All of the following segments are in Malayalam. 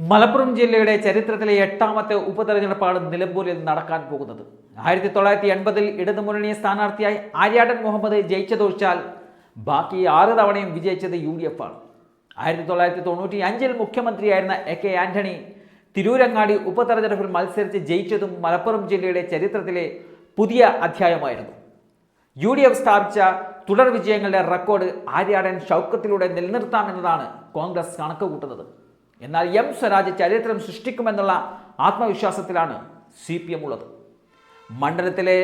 മലപ്പുറം ജില്ലയുടെ ചരിത്രത്തിലെ എട്ടാമത്തെ ഉപതെരഞ്ഞെടുപ്പാണ് നിലമ്പൂരിൽ നടക്കാൻ പോകുന്നത്. ആയിരത്തി തൊള്ളായിരത്തി എൺപതിൽ ഇടതുമുന്നണി സ്ഥാനാർത്ഥിയായി ആര്യാടൻ മുഹമ്മദ് ജയിച്ചതൊഴിച്ചാൽ ബാക്കി ആറ് തവണയും വിജയിച്ചത് യു ഡി എഫ് ആണ് ആയിരത്തി തൊള്ളായിരത്തി തൊണ്ണൂറ്റി അഞ്ചിൽ മുഖ്യമന്ത്രിയായിരുന്ന എ കെ ആന്റണി തിരൂരങ്ങാടി ഉപതെരഞ്ഞെടുപ്പിൽ മത്സരിച്ച് ജയിച്ചതും മലപ്പുറം ജില്ലയുടെ ചരിത്രത്തിലെ പുതിയ അധ്യായമായിരുന്നു. യു ഡി എഫ് സ്ഥാപിച്ച തുടർ വിജയങ്ങളുടെ റെക്കോർഡ് ആര്യാടൻ ഷൗക്കത്തിലൂടെ നിലനിർത്താമെന്നതാണ് കോൺഗ്രസ് കണക്ക് കൂട്ടുന്നത് എന്നാൽ എം സ്വരാജ് ചരിത്രം സൃഷ്ടിക്കുമെന്നുള്ള ആത്മവിശ്വാസത്തിലാണ് സി പി എം ഉള്ളത്. മണ്ഡലത്തിലെ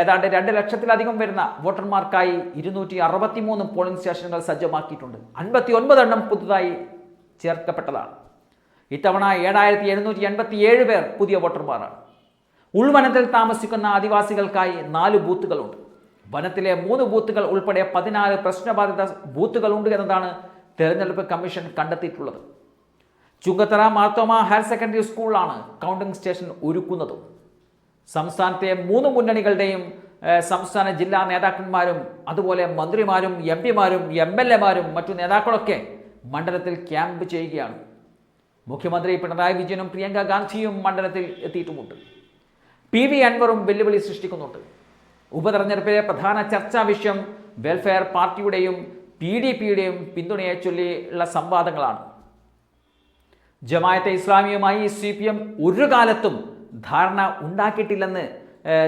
ഏതാണ്ട് രണ്ട് ലക്ഷത്തിലധികം വരുന്ന വോട്ടർമാർക്കായി ഇരുന്നൂറ്റി അറുപത്തി മൂന്ന് പോളിംഗ് സ്റ്റേഷനുകൾ സജ്ജമാക്കിയിട്ടുണ്ട്. അൻപത്തി ഒൻപത് എണ്ണം പുതുതായി ചേർക്കപ്പെട്ടതാണ്. ഇത്തവണ ഏഴായിരത്തി എഴുന്നൂറ്റി എൺപത്തി ഏഴ് പേർ പുതിയ വോട്ടർമാരാണ്. ഉൾവനത്തിൽ താമസിക്കുന്ന ആദിവാസികൾക്കായി നാല് ബൂത്തുകളുണ്ട്. വനത്തിലെ മൂന്ന് ബൂത്തുകൾ ഉൾപ്പെടെ പതിനാല് പ്രശ്നബാധിത ബൂത്തുകളുണ്ട് എന്നതാണ് തെരഞ്ഞെടുപ്പ് കമ്മീഷൻ കണ്ടെത്തിയിട്ടുള്ളത്. ചുങ്കത്തറ മാർത്തോമ ഹയർ സെക്കൻഡറി സ്കൂളിലാണ് കൗണ്ടിംഗ് സ്റ്റേഷൻ ഒരുക്കുന്നതും. സംസ്ഥാനത്തെ മൂന്ന് മുന്നണികളുടെയും സംസ്ഥാന ജില്ലാ നേതാക്കന്മാരും അതുപോലെ മന്ത്രിമാരും എം പിമാരും എം എൽ എമാരും മറ്റു നേതാക്കളൊക്കെ മണ്ഡലത്തിൽ ക്യാമ്പ് ചെയ്യുകയാണ്. മുഖ്യമന്ത്രി പിണറായി വിജയനും പ്രിയങ്ക ഗാന്ധിയും മണ്ഡലത്തിൽ എത്തിയിട്ടുമുണ്ട്. പി വി അൻവറും വെല്ലുവിളി സൃഷ്ടിക്കുന്നുണ്ട്. ഉപതെരഞ്ഞെടുപ്പിലെ പ്രധാന ചർച്ചാ വിഷയം വെൽഫെയർ പാർട്ടിയുടെയും പി ഡി പിയുടെയും പിന്തുണയെ ചൊല്ലിയുള്ള സംവാദങ്ങളാണ്. ജമായത്തെ ഇസ്ലാമിയുമായി സി പി എം ഒരു കാലത്തും ധാരണ ഉണ്ടാക്കിയിട്ടില്ലെന്ന്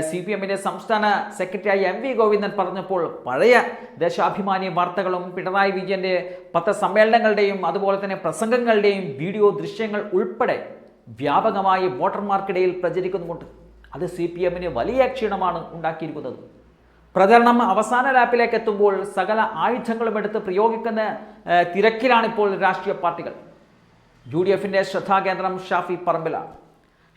സി പി എമ്മിന്റെ സംസ്ഥാന സെക്രട്ടറിയായ എം വി ഗോവിന്ദൻ പറഞ്ഞപ്പോൾ പഴയ ദേശാഭിമാനി വാർത്തകളും പിണറായി വിജയന്റെ പത്രസമ്മേളനങ്ങളുടെയും അതുപോലെ തന്നെ പ്രസംഗങ്ങളുടെയും വീഡിയോ ദൃശ്യങ്ങൾ ഉൾപ്പെടെ വ്യാപകമായി വോട്ടർമാർക്കിടയിൽ പ്രചരിക്കുന്നുമുണ്ട്. അത് സി പി എമ്മിന് വലിയ ക്ഷീണമാണ് ഉണ്ടാക്കിയിരിക്കുന്നത്. പ്രചരണം അവസാന ലാപ്പിലേക്ക് എത്തുമ്പോൾ സകല ആയുധങ്ങളും എടുത്ത് പ്രയോഗിക്കുന്ന തിരക്കിലാണിപ്പോൾ രാഷ്ട്രീയ പാർട്ടികൾ. യു ഡി എഫിന്റെ ശ്രദ്ധാകേന്ദ്രം ഷാഫി പറമ്പിലാണ്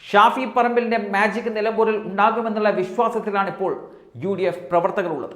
ഷാഫി പറമ്പിലിന്റെ മാജിക് നിലമ്പൂരിൽ ഉണ്ടാകുമെന്നുള്ള വിശ്വാസത്തിലാണ് ഇപ്പോൾ യു ഡി എഫ് പ്രവർത്തകരുള്ളത്.